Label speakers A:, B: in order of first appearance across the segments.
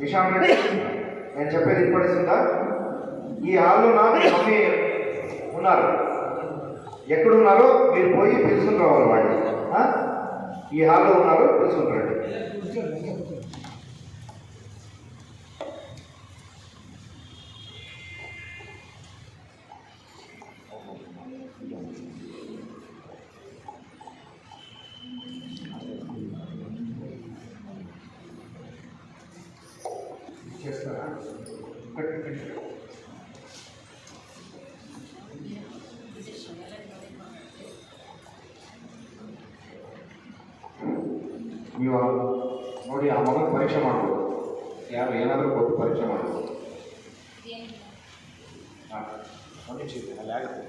A: విషయం నేను చెప్పేది ఇప్పటిస్తుందా ఈ హాల్లో నాకు మమ్మీ ఉన్నారు. ఎక్కడున్నారో మీరు పోయి పిలుచుకుని రావాలి వాడిని. ఈ హాల్లో ఉన్నారు పిలుచుకుని చేస్తారా ನೀವು ನೋಡಿ ಆ ಮಗನ ಪರೀಕ್ಷೆ ಮಾಡ್ಬೋದು ಯಾರು ಏನಾದರೂ ಕೊಟ್ಟು ಪರೀಕ್ಷೆ ಮಾಡ್ಬೋದು ಹಾಂ ಒಂದು ನಿಮಿಷ ಇದೆ ಅಲ್ಲಿ ಆಗುತ್ತೆ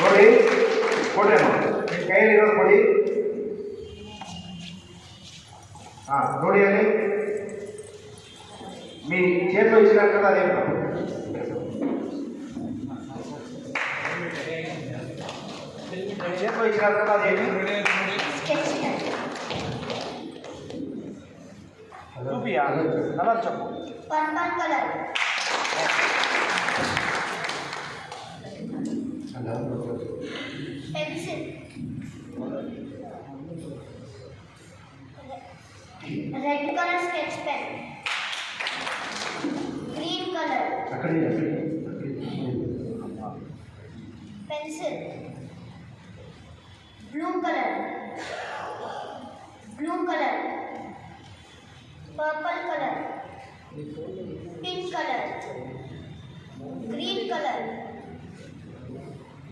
A: ನೋಡಿ ಕೊಡ್ರಿ ಅಮ್ಮ ನಿಮ್ಮ ಕೈಯಲ್ಲಿ ಇರೋದು ಕೊಡಿ ಹಾಂ ನೋಡಿ करने का देखें
B: रुपया कलर चको। Purple colour. Pencil. Red colour sketch pen green colour
A: pencil blue colour blue colour purple colour pink colour green colour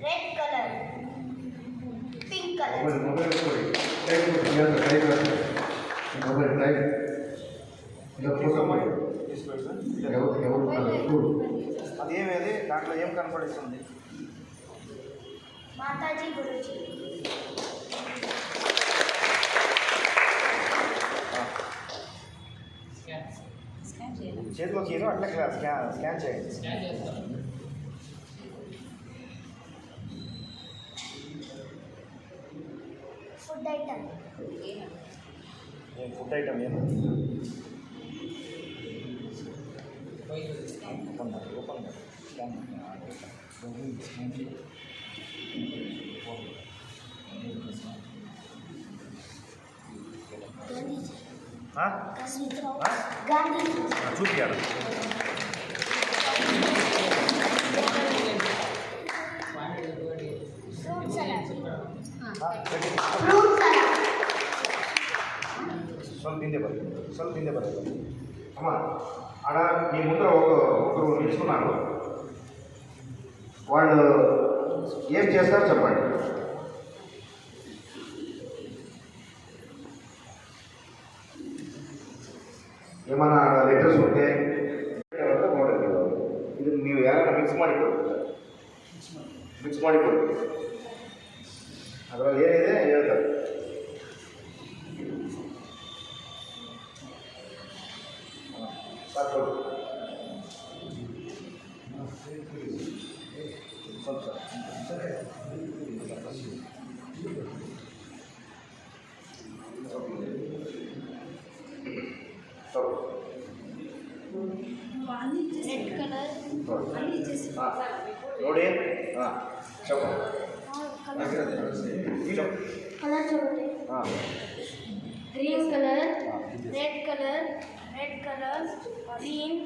A: red colour pink
C: colour अदेमेदी दाँटे कनपड़ी
B: माताजी गुरुजी
C: చేతిలో కీను అట్లా స్కాన్ స్కాన్ చేయండి
B: స్కాన్ చేస్తాను ఫుడ్ ఐటమ్
C: ఏం ఫుడ్ ఐటమ్ ఏం ఓపెన్ ఓపెన్ స్కాన్
B: స్కాన్ చేయండి
C: हाँ?
B: गांधी जी
C: చూపించాడు
B: फ्रूट सलाद
C: ಸ್ವಲ್ಪ
B: फ्रूट सलाद
C: ಹಿಂದೆ ಬರಲಿ ಸ್ವಲ್ಪ ಹಿಂದೆ ಬರಲಿ
A: అమ్మ ఆడ మీ ముందర ఒక ఒకరు నిల్చున్నారు వాళ్ళు ఏం చేస్తారో చెప్పండి ಮಾಡಿಕೊಡು ಮಿಕ್ಸ್ ಮಾಡಿಕೊಡು ಅದರಲ್ಲಿ ಏನಿದೆ ಹೇಳ್ತಾರೆ ಸಾಕು
C: ಸ್ವಲ್ಪ
A: ತಗೋ ನೋಡಿ ಹಾಂ
B: కలర్ చూడండి green colour red colour red colour green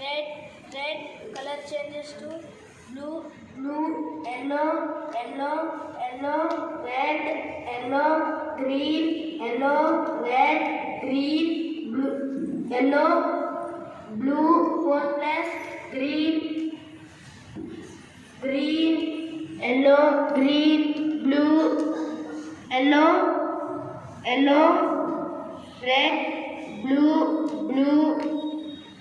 B: red red colour changes to blue blue yellow yellow yellow red yellow green yellow red green blue yellow blue four plus green yellow yellow red blue blue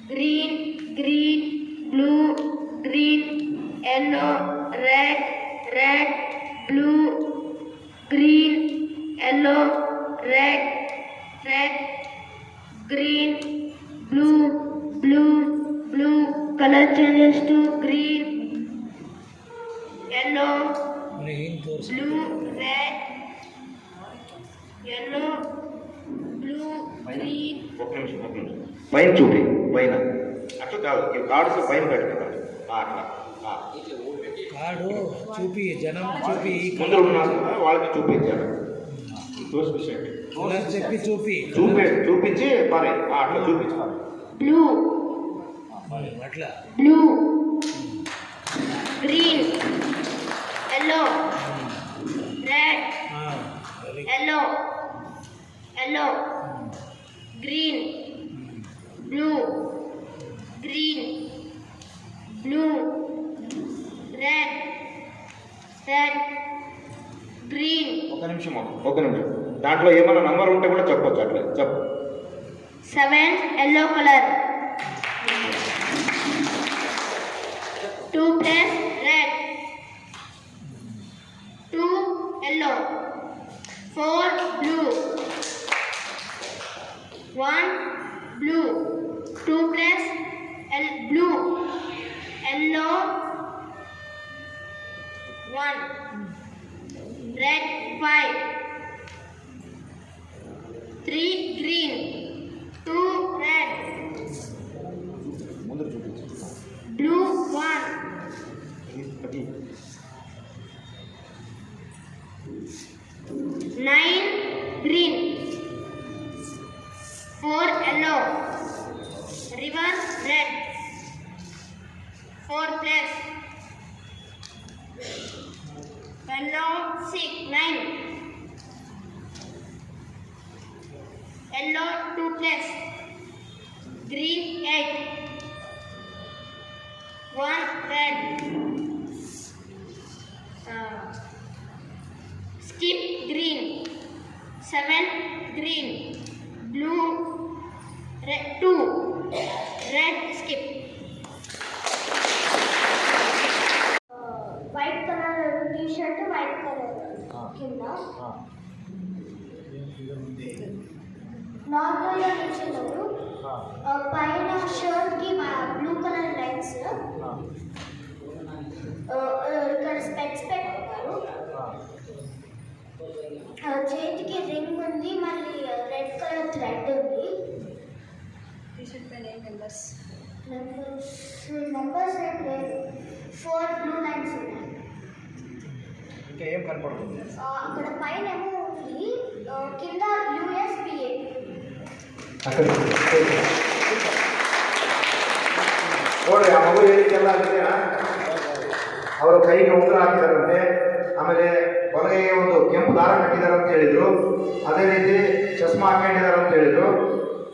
B: green green blue green yellow red red blue, green, yellow, red, red, green, blue, blue, blue. Color changes to green,
A: ఒక నిమిషం ఒక నిమిషం. పైన చూపి పైన. అట్లా కాదు ఈ కార్డ్స్ పైన పెట్టుకుంటారు అట్లా. ఆ.
D: కాడు చూపి జనం చూపి
A: ముందు ఉన్నారు వాళ్ళకి చూపించారు
D: చెప్పి చూపి.
A: చూపి చూపించి మరి అట్లా చూపించాలి
B: blue,
D: అట్లా.
B: blue, green, yellow, red,
D: ఆ,
B: very green, blue, green, blue, red, red, green,
A: ఒక నిమిషం ఒక నిమిషం దాంట్లో ఏమైనా నంబర్ ఉంటే కూడా చెప్పొచ్చు అట్లా చెప్పు
B: seven, yellow color. Two plus red. Two yellow. Four blue. One blue, two plus and blue, yellow, one, red five, three green, two red, blue one. Yellow six nine. Yellow two plus. Green eight. One red. Uh, skip green, seven green, నార్మల్గా నిల్చున్నారు పైన షర్ట్కి blue colour lines ఇక్కడ specs పెట్టుకున్నారు ఆ, చేతికి ring ఉంది మళ్ళీ రెడ్ కలర్ థ్రెడ్ ఉంది. Numbers numbers four blue lines ఉన్నాయి.
C: ఇంకా ఏం కనపడుతుంది
B: ఆ, అక్కడ పైన ఏమో ఉంది కింద యూఎస్పిఏ
A: ನೋಡ್ರಿ, ಆ ಮಗು ಹೇಳಿಕೆಲ್ಲ ಆಗಿದೆ ಅವರ ಕೈಗೆ ಉಂಗುರ ಹಾಕಿದಾರಂತೆ. ಆಮೇಲೆ ಕೊನೆಗೆ ಒಂದು ಕೆಂಪು ದಾರ ಕಟ್ಟಿದ್ದಾರೆ ಅಂತ ಹೇಳಿದ್ರು. ಅದೇ ರೀತಿ ಚಸ್ಮಾ ಹಾಕೊಂಡಿದ್ದಾರೆ ಅಂತ ಹೇಳಿದ್ರು.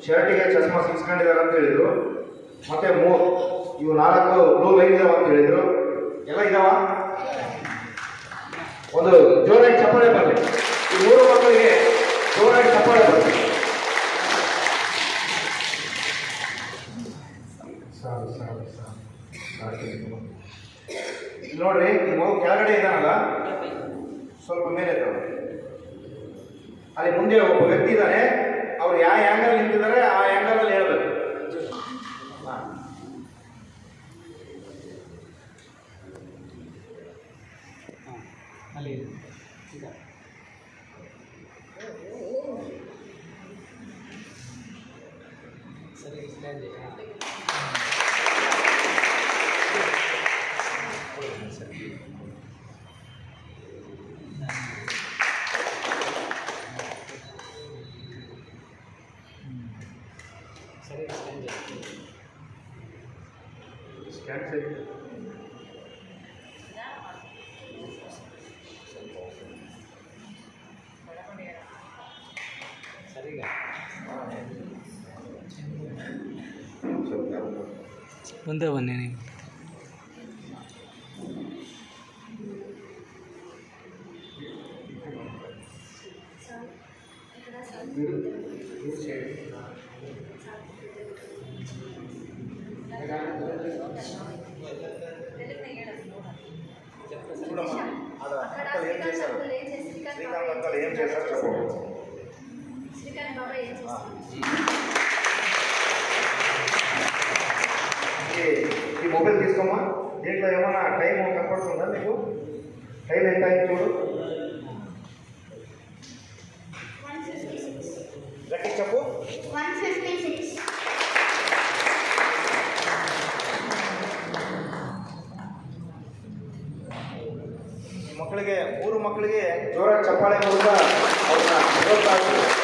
A: ಶರ್ಟಿಗೆ ಚಸ್ಮಾ ಸಿಕ್ಸ್ಕೊಂಡಿದ್ದಾರೆ ಅಂತ ಹೇಳಿದ್ರು. ಮತ್ತೆ ಮೂ, ಇವು ನಾಲ್ಕು ಬ್ಲೂ ಲೈನ್ ಇದಾವ ಅಂತ ಹೇಳಿದ್ರು. ಎಲ್ಲ ಇದಾವ? ಒಂದು ಜೋರಾಗಿ ಚಪ್ಪಾಳೆ ಬರಲಿ. ಈ ಮೂರು ಮಕ್ಕಳಿಗೆ ಜೋರಾಗಿ ಚಪ್ಪಾಳೆ ಬರಲಿ. ಇಲ್ಲಿ ನೋಡ್ರಿ ನೀವು ಕೆಳಗಡೆ ಇದ್ದಾನಲ್ಲ? ಸ್ವಲ್ಪ ಮೇಲೆ ಅಲ್ಲಿ ಮುಂದೆ ಒಬ್ಬ ವ್ಯಕ್ತಿ ಇದ್ದಾರೆ ಅವ್ರು ಯಾವ ಆ್ಯಂಗಲ್ ನಿಂತಿದ್ದಾರೆ, ಆ ಆ್ಯಂಗಲ್ ಅಲ್ಲಿ ಹೇಳ್ಬೇಕು. సరే స్కాన్ చేయండి స్కాన్
D: చేయండి సరిగా ఉందా
C: బన్నీ Thank you.
E: ఏం
F: ఏం చేశారు? శ్రీకాంత్
E: ఏం చేశారు చెప్పు
F: శ్రీకాంత్ ఏం
A: ఈ- ఈ మొబైల్ తీసుకోమా దీంట్లో ఏమైనా టైం కనపడుతుందా మీకు టైం ఎంత అయింది చూడు
E: ಮಕ್ಕಳಿಗೆ
A: ಜೋರಾಗಿ ಚಪ್ಪಾಳೆ ಮೂಲಕ ಅವ್ರನ್ನ ಪ್ರೋತ್ಸಾಹಿಸಿ.